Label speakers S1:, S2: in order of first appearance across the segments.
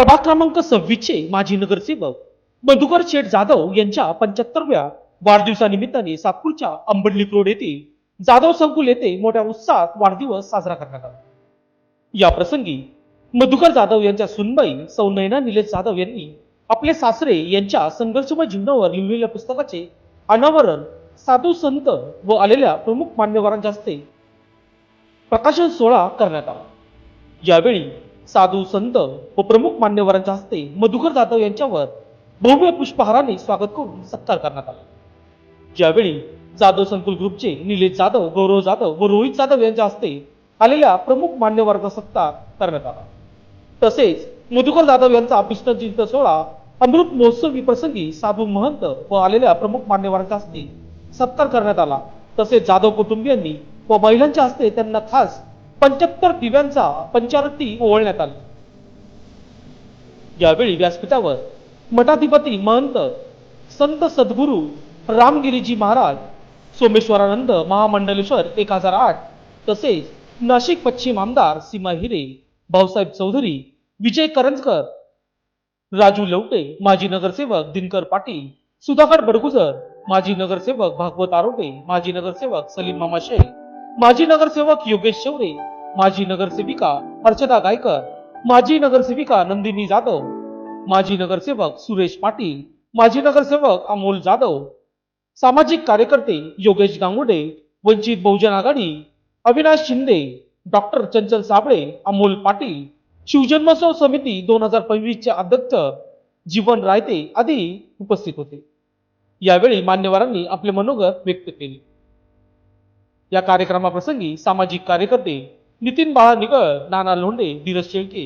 S1: प्रभाग क्रमांक सव्वीसचे माजी नगरसेवक मधुकर शेठ जाधव यांच्या पंच्याहत्तरव्या वाढदिवसानिमित्ताने सातपूरच्या अंबडली रोड येथे जाधव संकुल येथे मोठ्या उत्साहात वाढदिवस साजरा करण्यात आला. या प्रसंगी मधुकर जाधव यांच्या सुनबाई सौनयना निलेश जाधव यांनी आपले सासरे यांच्या संघर्षमय जीवनावर लिहिलेल्या पुस्तकाचे अनावरण साधू संत व आलेल्या प्रमुख मान्यवरांच्या हस्ते प्रकाशन सोहळा करण्यात आला. यावेळी साधू संत व प्रमुख मान्यवरांच्या हस्ते मधुकर जाधव यांच्यावर भव्य पुष्पहाराने स्वागत करून सत्कार करण्यात आला. ज्यावेळी जाधव संकुल ग्रुपचे निलेश जाधव गौरव जाधव व रोहित जाधव यांच्या हस्ते आलेल्या प्रमुख मान्यवरांचा सत्कार करण्यात आला. तसेच मधुकर जाधव यांचा अभिष्टचिंत सोहळा अमृत महोत्सवी प्रसंगी साधू महंत व आलेल्या प्रमुख मान्यवरांच्या हस्ते सत्कार करण्यात आला. तसेच जाधव कुटुंबियांनी व महिलांच्या हस्ते त्यांना खास पंच्याहत्तर दिव्यांचा पंचारती ओवळण्यात आली. यावेळी व्यासपीठावर मठाधिपती महंत संत सद्गुरू रामगिरीजी महाराज सोमेश्वरानंद महामंडलेश्वर एक हजार आठ तसेच नाशिक पश्चिम आमदार सीमा हिरे भाऊसाहेब चौधरी विजय करंजकर राजू लवटे माजी नगरसेवक दिनकर पाटील सुधाकर बडगुजर माजी नगरसेवक भागवत आरोटे माजी नगरसेवक सलीम मामा शेख माजी नगरसेवक योगेश शेवरे माजी नगरसेविका अर्चना गायकर माजी नगरसेविका नंदिनी जाधव माजी नगरसेवक सुरेश पाटील माजी नगरसेवक अमोल जाधव सामाजिक कार्यकर्ते योगेश गांगुडे वंचित बहुजन आघाडी अविनाश शिंदे डॉक्टर चंचल साबळे अमोल पाटील शिवजन्मोत्सव समिती दोन हजार पंचवीसचे अध्यक्ष जीवन रायते आदी उपस्थित होते. यावेळी मान्यवरांनी आपले मनोगत व्यक्त केले. या कार्यक्रमाप्रसंगी सामाजिक कार्यकर्ते नितीन बाळा निगळ नाना लोंढे धीरज शेळके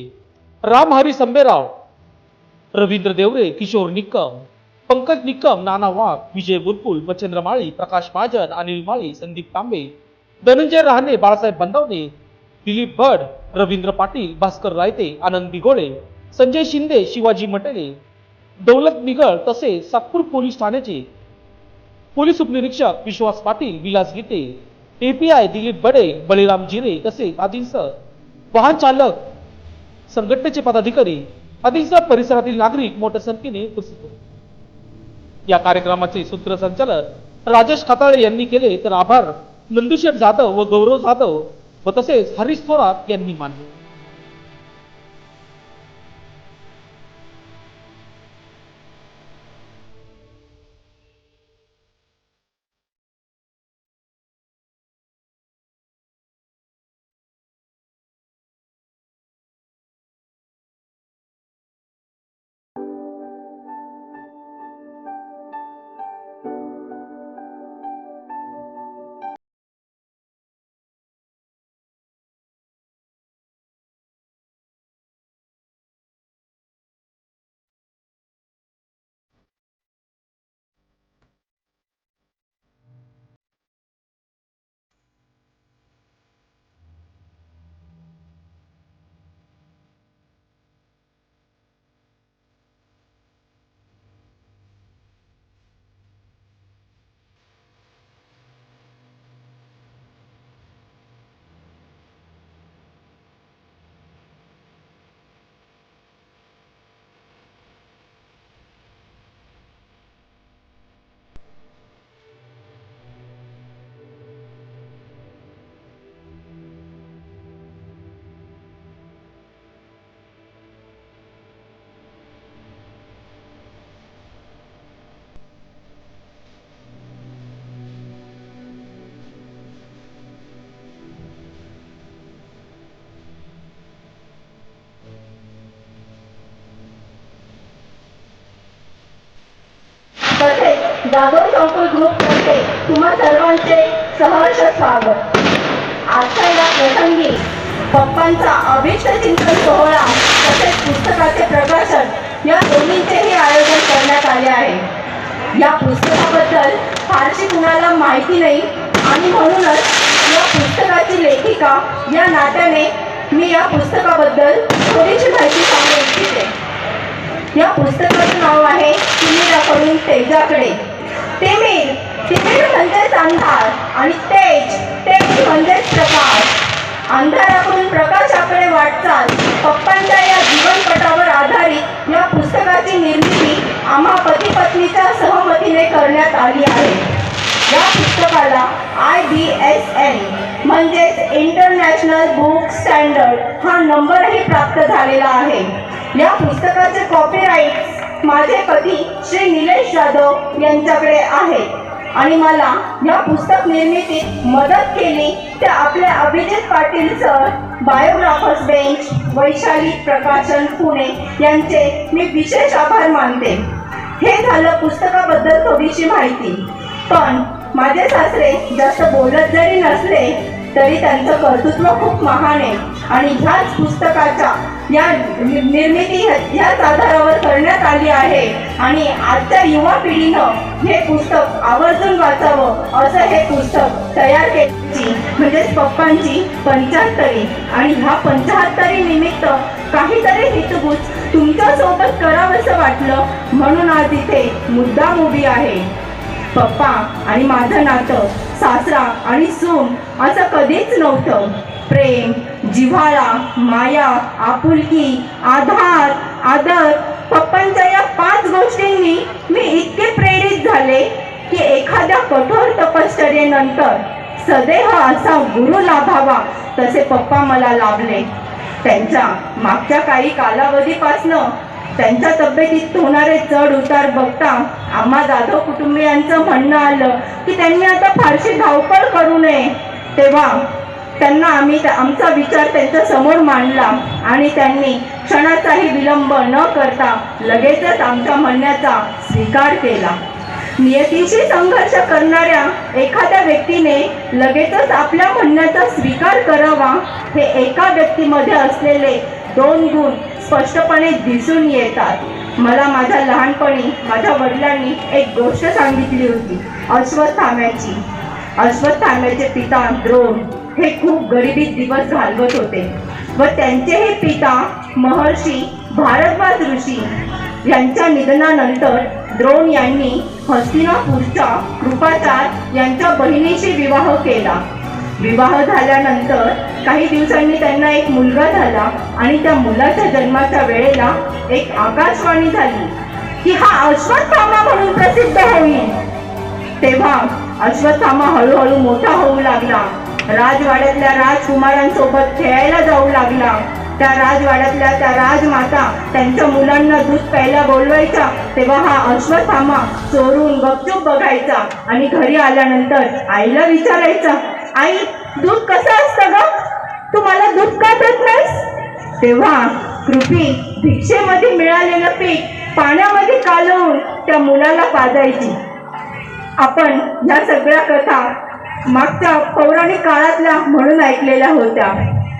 S1: राम हरी संबेराव रवींद्र देवरे किशोर निक्कम पंकज निक्कम नाना वाघ विजय बुरपुल मच्छेंद्र माळी प्रकाश महाजन अनिल माळी संदीप तांबे धनंजय रहाणे बाळासाहेब बंदावणे दिलीप भड रवींद्र पाटील भास्कर रायते आनंद बिघोळे संजय शिंदे शिवाजी मटेले दौलत निगळ तसेच सातपूर पोलीस ठाण्याचे पोलीस उपनिरीक्षक विश्वास पाटील विलास गीते एपीआय दिलीप बडे बळीराम जिरे तसेच आदींसह वाहन चालक संघटनेचे पदाधिकारी आदींसह परिसरातील नागरिक मोठ्या संख्येने उपस्थित होते. या कार्यक्रमाचे सूत्रसंचालन राजेश खताळे यांनी केले तर आभार. नंदुशेठ जाधव व गौरव जाधव व तसेच हरीश थोरात यांनी मानले.
S2: जाधव संकुल ग्रुपतर्फे तुम्हा सर्वांचे सहर्ष स्वागत. आजच्या या प्रसंगी पप्पांचा अभिष्ट चिंतन सोहळा तसेच पुस्तकाचे प्रकाशन या दोन्हीचेही आयोजन करण्यात आले आहे. या पुस्तकाबद्दल फारशी कुणाला माहिती नाही आणि म्हणूनच या पुस्तकाची लेखिका या नात्याने मी या पुस्तकाबद्दल थोडीशी माहिती सांगू इच्छिते. या पुस्तकाचं नाव आहे तिमिराकडून तेजाकडे. तिमीर तिमीर म्हणजेच अंधार आणि तेज तेज म्हणजेच प्रकाश अंधारातून प्रकाशाकडे वाटचाल पप्पांच्या या जीवनपटावर आधारित या पुस्तकाची निर्मिती आम्हा पती पत्नीच्या सहमतीने करण्यात आली आहे. या पुस्तकाला आय बी एस एन म्हणजेच इंटरनॅशनल बुक स्टँडर्ड हा नंबरही प्राप्त झालेला आहे. या पुस्तकाचे कॉपीराईट माझे पती श्री निलेश जाधव यांच्याकडे आहे. आणि मला या पुस्तक निर्मितीत मदत केली ते आपल्या Abhijit Patil sir biographers bench Vaishali Prakashan Pune यांचे मी विशेष आभार मानते. हे झालं पुस्तकाबद्दल थोडीशी माहिती. पण माझे सासरे जास्त बोलत जरी नसले तरी त्यांचं कर्तृत्व खूप महान आहे. आणि ह्याच पुस्तकाच्या या निर्मिती ह्याच आधारावर करण्यात आली आहे. आणि आजच्या युवा पिढीनं हे पुस्तक आवर्जून वाचावं असं हे पुस्तक तयार केल्याची म्हणजेच पप्पांची पंचाहत्तरी. आणि ह्या पंचाहत्तरी निमित्त काहीतरी हितगुज तुमच्यासोबत करावंसं वाटलं म्हणून आज इथे मुद्दाम उभी आहे. पप्पा आणि माझं नातं सासरा आणि सून असं कधीच नव्हतं. प्रेम जिव्हाळा माया आपुलकी आधार आदर पप्पांच्या या पाच गोष्टींनी मी इतके प्रेरित झाले की एखाद्या कठोर तपश्चर्येनंतर सदैव असा गुरु लाभावा तसे पप्पा मला लाभले. त्यांच्या मागच्या काही कालावधीपासनं त्यांच्या तब्येतीत होणारे चढ उतार बघता आम्हा जाधव कुटुंबियांचं म्हणणं आलं की त्यांनी आता फारशी धावपळ करू नये. तेव्हा त्यांना आम्ही आमचा विचार त्यांच्यासमोर मांडला आणि त्यांनी क्षणाचाही विलंब न करता लगेचच आमच्या म्हणण्याचा स्वीकार केला. नियतीशी संघर्ष करणाऱ्या एखाद्या व्यक्तीने लगेचच आपल्या म्हणण्याचा स्वीकार करावा हे एका व्यक्तीमध्ये असलेले दोन गुण स्पष्टपणे दिसून येतात. मला माझ्या लहानपणी माझ्या वडिलांनी एक गोष्ट सांगितली होती अश्वत्थाम्याची अश्वत्थाम्याचे पिता द्रोण. हे खूप गरिबीत दिवस घालवत होते. व त्यांचे हे पिता महर्षी भारद्वाज ऋषी यांच्या निधनानंतर द्रोण यांनी हस्तिनापूरच्या कृपाचार यांच्या बहिणीशी विवाह केला. विवाह झाल्यानंतर काही दिवसांनी त्यांना एक मुलगा झाला आणि त्या मुलाच्या जन्माच्या वेळेला एक आकाशवाणी झाली. की हा अश्वत्थामा म्हणून प्रसिद्ध होईल. तेव्हा अश्वत्थामा हळूहळू मोठा होऊ लागला. राजवाड्यातल्या राजकुमारांसोबत खेळायला जाऊ लागला. त्या राजवाड्यातल्या त्या राजमाता त्यांच्या मुलांना दूध प्यायला बोलवायचा तेव्हा हा अश्वथामा चोरून गपचूप बघायचा आणि घरी आल्यानंतर आईला विचारायचा आई दूध कसं असतं ग? तू मला दूध का देत नाहीस? तेव्हा कृपी भिक्षेमध्ये मिळालेलं पीठ पाण्यामध्ये कालवून त्या मुलाला पाजायची. आपण ह्या सगळ्या कथा मागच्या पौराणिक काळातल्या म्हणून ऐकलेल्या होत्या.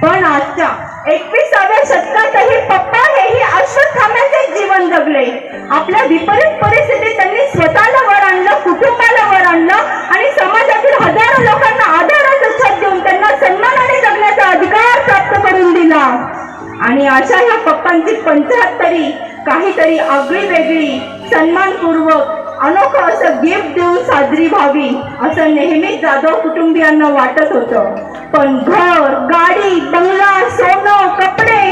S2: पण आजच्या एकविसाव्या शतकातही पप्पा हेही अश्वत्थाम्याचे जीवन जगले. आपल्या विपरीत परिस्थितीत त्यांनी स्वतःला वर आणलं कुटुंबाला वर आणलं आणि समाजातील हजारो लोकांना आधाराचं छत देऊन त्यांना सन्मानाने जगण्याचा अधिकार प्राप्त करून दिला. आणि अशा ह्या पप्पांची पंचाहत्तरी काहीतरी आगळी वेगळी सन्मानपूर्वक अनोखं असं गिफ्ट देऊन साजरी व्हावी असं नेहमीच जाधव कुटुंबियांना वाटत होतं. पण घर गाडी बंगला सोनं कपडे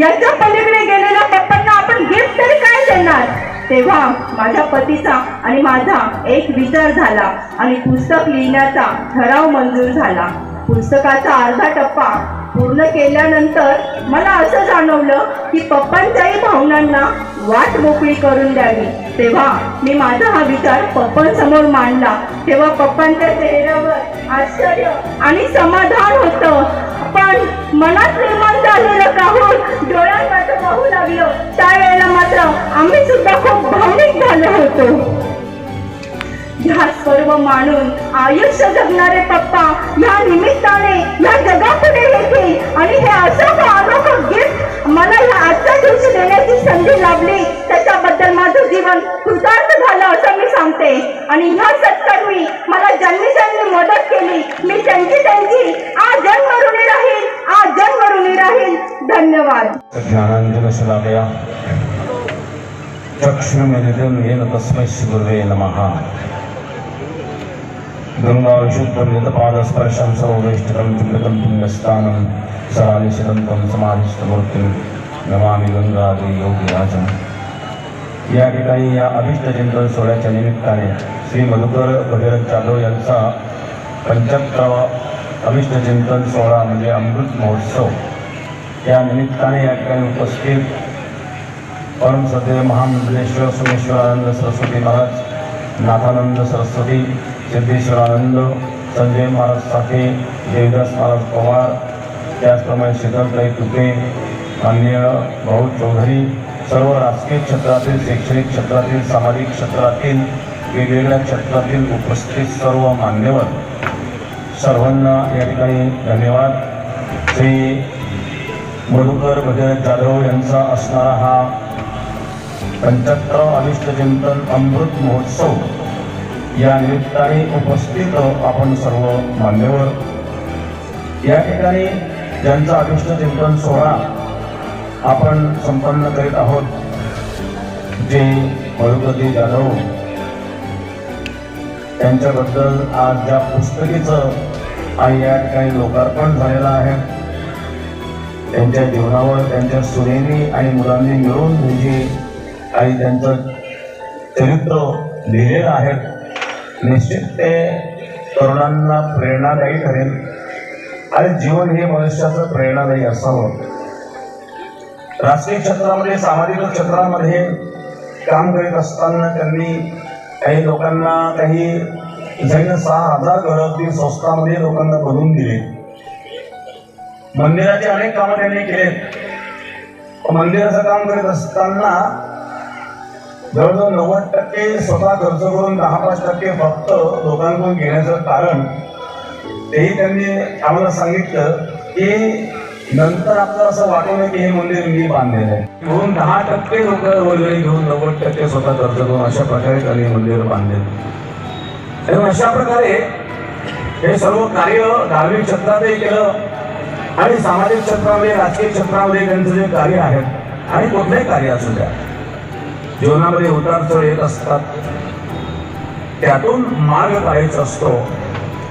S2: याच्या पलीकडे गेलेल्या पप्पांना आपण गिफ्ट तरी काय देणार? तेव्हा माझ्या पतीचा आणि माझा एक विचार झाला आणि पुस्तक लिहिण्याचा ठराव मंजूर झाला. पुस्तकाचा अर्धा टप्पा पूर्ण केल्यानंतर मला असं जाणवलं की पप्पांच्याही भावनांना वाट मोकळी करून द्यावी. तेव्हा मी माझा हा विचार पप्पांसमोर मांडला. तेव्हा पप्पांच्या चेहऱ्यावर आश्चर्य आणि समाधान होतं. पण मनात निर्माण झालेलं काहून डोळ्यात माझं पाहू लागलं. त्यावेळेला मात्र आम्ही सुद्धा खूप भावनिक झालो होतो. ह्या सर्व मानून आयुष्य जगणारे पप्पा या निमित्ताने या जगापुढे येतील आणि हे असं गिफ्ट मला या आजच्या दिवशी देण्याची संधी लाभली त्याच्याबद्दल माझं जीवन कृतार्थ झालं असं मी सांगते. आणि ह्या सत्कर्मी मला ज्यांनी ज्यांनी मदत केली मी त्यांची त्यांची. आज जन्म ऋणी राहील आज जन्म ऋणी राहील. धन्यवाद.
S3: ज्ञानाञ्जनशलाकया चक्षुर्मिलितं येन तस्मै श्रीगुरवे नमः. गङ्गाविशुद्धं यतपादस्पर्शं सर्ववेष्टितं चुम्बितं पुण्यस्थानं सरानिशिदन्तं समाधिष्टमूर्तिं नमामि योगी राजन या ठिकाणी या अभिष्ट चिंतन सोहळ्याच्या निमित्ताने श्री मधुकर भगीरथ जाधव यांचा पंच्याहत्तरावा अभिष्ट चिंतन सोहळा म्हणजे अमृत महोत्सव। या निमित्ताने या ठिकाणी उपस्थित परमसदेव महामंडलेश्वर सोमेश्वरानंद सरस्वती महाराज नाथानंद सरस्वती सिद्धेश्वरानंद संजय महाराज साठे देवदास महाराज पवार त्याचप्रमाणे शीतलताई तुपे अन्य भाऊ चौधरी सर्व राजकीय क्षेत्रातील शैक्षणिक क्षेत्रातील सामाजिक क्षेत्रातील वेगवेगळ्या क्षेत्रातील उपस्थित सर्व मान्यवर सर्वांना या ठिकाणी धन्यवाद. श्री मधुकर भगत जाधव यांचा असणारा हा पंच्याहत्तर अभिष्ट चिंतन अमृत महोत्सव या निमित्ताने उपस्थित आपण सर्व मान्यवर. या ठिकाणी ज्यांचा अभिष्ट चिंतन सोहळा आपण संपन्न करीत आहोत जे मधुपती जाधव त्यांच्याबद्दल आज ज्या पुस्तकीचं आणि या ठिकाणी लोकार्पण झालेलं आहे. त्यांच्या जीवनावर त्यांच्या सुनेनी आणि मुलांनी मिळून म्हणजे आणि त्यांचं चरित्र लिहिलेलं आहे. निश्चित ते तरुणांना प्रेरणादायी ठरेल. आणि जीवन हे मनुष्याचं प्रेरणादायी असावं. राजकीय क्षेत्रामध्ये सामाजिक क्षेत्रामध्ये काम करीत असताना त्यांनी काही लोकांना काही जैन सहा हजार घर ती संस्थामध्ये लोकांना बनवून दिले. मंदिराचे अनेक कामं त्यांनी केलेत मंदिराचं काम करीत असताना जवळजवळ नव्वद टक्के स्वतः खर्च करून दहा पाच टक्के फक्त लोकांकडून घेण्याचं कारण तेही त्यांनी आम्हाला सांगितलं की नंतर आपल्याला असं वाटू की हे मंदिर मी बांधलेलं आहे. म्हणून दहा टक्के लोक रोजगारी घेऊन नव्वद टक्के स्वतः खर्च करून अशा प्रकारे त्यांनी मंदिर बांधले आणि अशा प्रकारे हे सर्व कार्य धार्मिक क्षेत्रातही केलं आणि सामाजिक क्षेत्रामध्ये राजकीय क्षेत्रामध्ये त्यांचं जे कार्य आहे आणि कुठलंही कार्य असू द्या जीवनामध्ये उतार चढ येत असतात. त्यातून मार्ग पाहायचा असतो.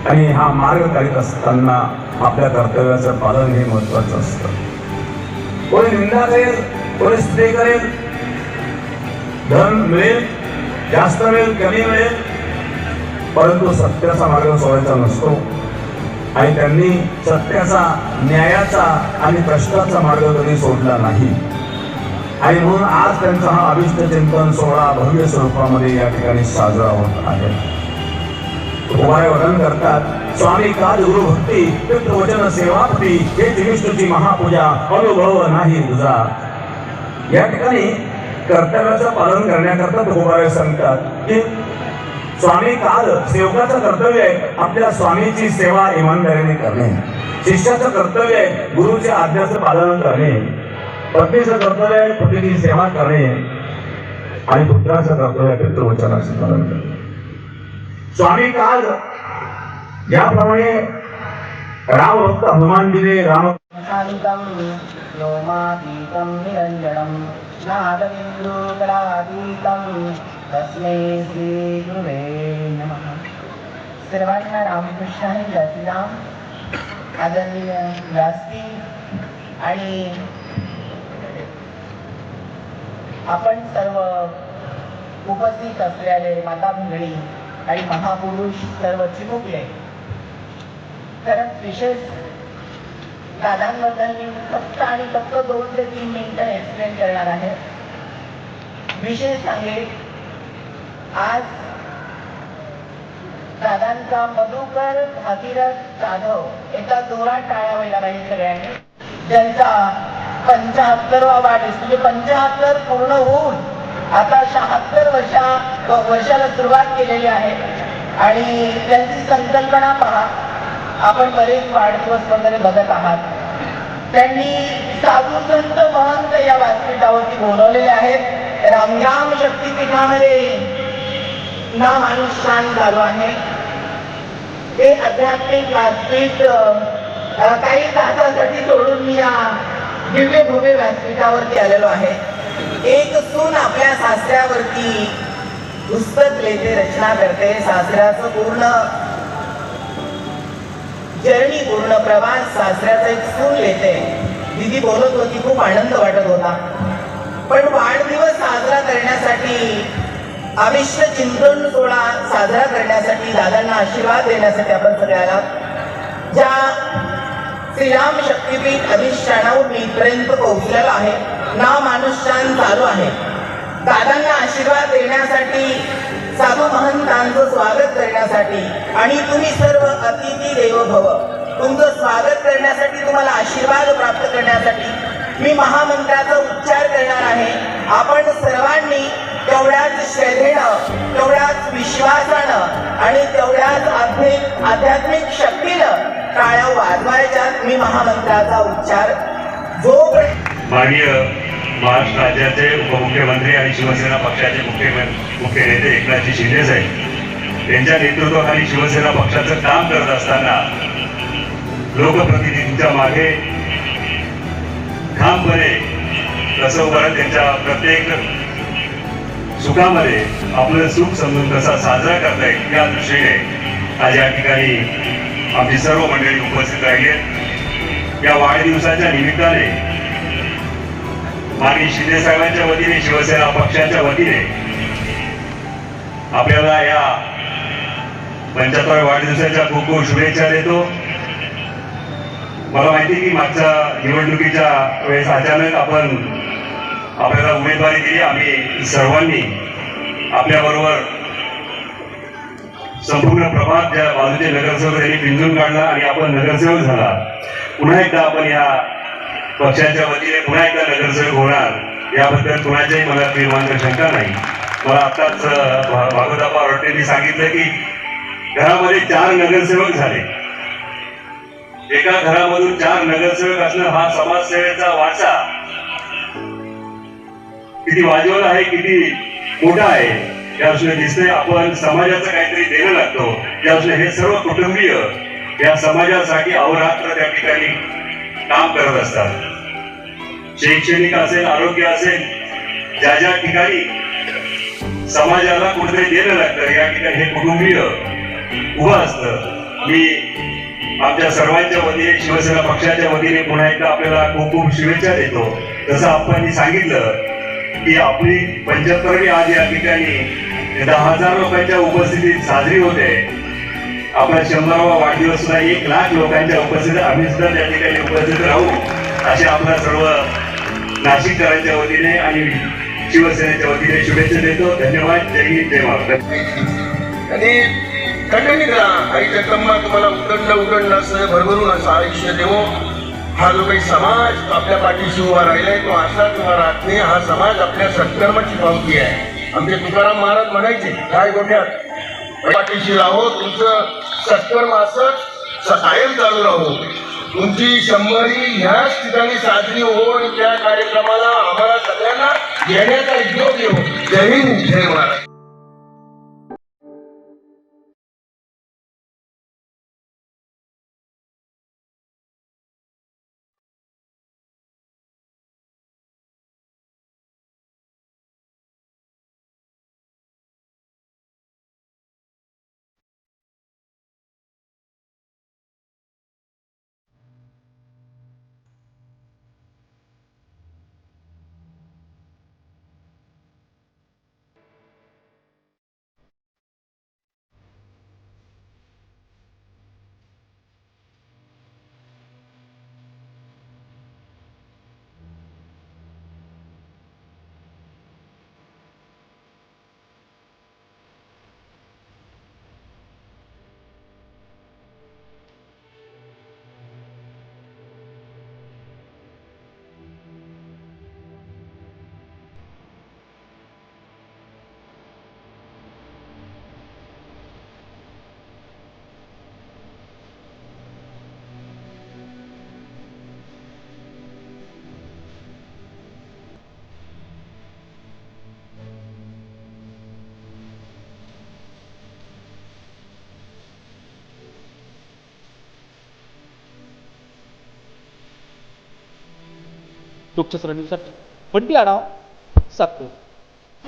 S3: आणि हा मार्ग काढत असताना आपल्या कर्तव्याचं पालन हे महत्वाचं असतं. कोणी निंदा करेल कोणी स्त्री करेल धन मिळेल जास्त मिळेल कमी मिळेल परंतु सत्याचा मार्ग सोडायचा नसतो. आणि त्यांनी सत्याचा न्यायाचा आणि प्रश्नाचा मार्ग कधी सोडला नाही. आणि म्हणून आज त्यांचा हा अभिष्ट चिंतन सोहळा भव्य स्वरूपामध्ये या ठिकाणी साजरा होत आहे. उभाय वर्णन करतात. स्वामी काल गुरु भक्ती पितृवचन सेवाप्ती हे विष्णूची महापूजा अनुभव नाही तुझा. या ठिकाणी कर्तव्याचं पालन करण्याकरता तुकोबाराय सांगतात की स्वामी काल सेवकाचं कर्तव्य आहे आपल्या स्वामीची सेवा इमानदारीने करणे. शिष्याचं कर्तव्य आहे गुरुच्या आज्ञाचं पालन करणे. पत्नीचं कर्तव्य आहे पतीची सेवा करणे. आणि पुत्राचं कर्तव्य पितृवचनाचं पालन करणे. स्वामी काल ज्याप्रमाणे राम भक्त हनुमान दिले राम
S4: निरञ्जनं नादबिन्दुकलातीतं तस्मै श्रीगुरुवे नमः। सर्वांना रामकृष्ण आणि जयश्रीराम आदरणीय व्यासपीठ आणि आपण सर्व उपस्थित असलेले माता भगिनी आणि महापुरुष सर्वची भोगले. खरंच विशेष दादांबद्दल मी फक्त आणि फक्त दोन ते तीन मिनिटं एक्सप्लेन करणार आहे. विशेष आहे आज दादांचा मधुकर भागीरथ जाधव एका जोरात टाळ्या व्हायला पाहिजे सगळ्यांनी. ज्यांचा पंचाहत्तरवा वाढदिवस म्हणजे पंचाहत्तर पूर्ण होऊन आता शहात्तर वर्षा वर्षाला सुरुवात केलेली आहे. आणि त्यांची संकल्पना पहा. आपण बरेच वाढदिवस वगैरे बघत आहात. त्यांनी साधू संत महंत या व्यासपीठावरती बोलवलेले आहेत. रामधाम शक्तीपीठामध्ये नामानुष्ठान झालो आहे. हे आध्यात्मिक व्यासपीठ काही तासासाठी सोडून मी या दिव्य भव्य व्यासपीठावरती आलेलो आहे. एक सून आपल्या सासऱ्यावरती पुस्तक लिहिते रचना करते. सासऱ्याचं पूर्ण जर्नी पूर्ण प्रवास सासऱ्याचा एक सून येते दिदी बोलत होती खूप आनंद वाटत होता. पण वाढदिवस साजरा करण्यासाठी अविष्य चिंतन सोहळा साजरा करण्यासाठी दादांना आशीर्वाद देण्यासाठी आपण सगळ्याला ज्या श्रीराम शक्तीपीठ अधिष्ठानावर मी इथपर्यंत आहे नाव मानुष्यान चालू आहे. दादांना आशीर्वाद देण्यासाठी साधू महंतांचं स्वागत करण्यासाठी आणि तुम्ही सर्व अतिथी देवो भव तुमचं स्वागत करण्यासाठी तुम्हाला आशीर्वाद प्राप्त करण्यासाठी मी महामंत्राचा उच्चार करणार आहे. आपण सर्वांनी तेवढ्याच श्रद्धेनं तेवढ्याच विश्वासानं आणि तेवढ्याच आध्यात्मिक आध्यात्मिक शक्तीनं टाळ्या वाजवायच्या मी महामंत्राचा उच्चार. जो
S5: माननीय महाराष्ट्र राज्याचे उपमुख्यमंत्री आणि शिवसेना पक्षाचे मुख्य मुख्य नेते एकनाथजी शिंदे साहेब. यांच्या नेतृत्वाखाली शिवसेना पक्षाचं काम करत असताना लोकप्रतिनिधींच्या मागे ठामपणे कसं उभारत त्यांच्या प्रत्येक सुखामध्ये आपलं सुख समजून कसा साजरा करता येईल या दृष्टीने आज या ठिकाणी आमची सर्व मंडळी उपस्थित राहिली या वाढदिवसाच्या निमित्ताने आणि शिंदे साहेबांच्या वतीने शिवसेना पक्षाच्या वतीने आपल्याला या पंच्याहत्तर वाढदिवसाच्या खूप खूप शुभेच्छा देतो. मला माहिती की मागच्या निवडणुकीच्या वेळेस अचानक आपण आपल्याला उमेदवारी दिली. आम्ही सर्वांनी आपल्याबरोबर संपूर्ण प्रभात ज्या बाजूचे नगरसेवक त्यांनी पिंजून काढला आणि आपण नगरसेवक झाला. पुन्हा एकदा आपण या पक्षाच्या वतीने पुन्हा एकदा नगरसेवक होणार याबद्दल कुणाच्याही मनात निर्माण शंका नाही. मला आताच अं, रोटेंनी सांगितलं की घरामध्ये चार नगरसेवक झाले. एका घरामधून चार नगरसेवक असणं हा समाजसेवेचा वाचा. किती वाजवला आहे किती मोठा आहे या दृष्टीने दिसतंय. आपण समाजाचं काहीतरी देणं लागतो. या दृष्टीने हे सर्व कुटुंबीय या समाजासाठी अहोरात्र त्या ठिकाणी काम करत असतात. शैक्षणिक असेल आरोग्य असेल ज्या ज्या ठिकाणी समाजाला कुठेतरी गेलं लागतं या ठिकाणी हे कुटुंबीय उभं असतं. मी आमच्या सर्वांच्या वतीने शिवसेना पक्षाच्या वतीने पुन्हा एकदा आपल्याला खूप खूप शुभेच्छा देतो. जसं आपण सांगितलं की आपली पंच्याहत्तरवी आज या ठिकाणी दहा हजार लोकांच्या उपस्थितीत साजरी होते. आपला शंभरावा वाढदिवस एक लाख लोकांच्या उपस्थित आम्ही सुद्धा त्या ठिकाणी उपस्थित राहू. असे आपल्या सर्व नाशिककरांच्या वतीने आणि शिवसेनेच्या वतीने शुभेच्छा देतो. धन्यवाद. जय हिंद जय महाराष्ट्र.
S6: आणि खंडणीत राहा. आई जगदंबा तुम्हाला उदंड उदंड असं भरभरून असं आयुष्य देवो. हा जो काही समाज आपल्या पाठीशी उभा राहिलाय तो असाच उभा राहत नाही. हा समाज आपल्या सत्कर्माची पावती आहे. आमचे तुकाराम महाराज म्हणायचे काय गोठ्यात? पाठीशी राहो तुमचं सत्तर मास स- कायम चालू राहू. तुमची शंभरी ह्याच ठिकाणी साजरी होऊन त्या कार्यक्रमाला आम्हाला सगळ्यांना येण्याचा उद्योग येऊ. जय हिंद जय महाराज.
S1: लोकशाही न्यूजसाठी बंटी आढाव सातपूर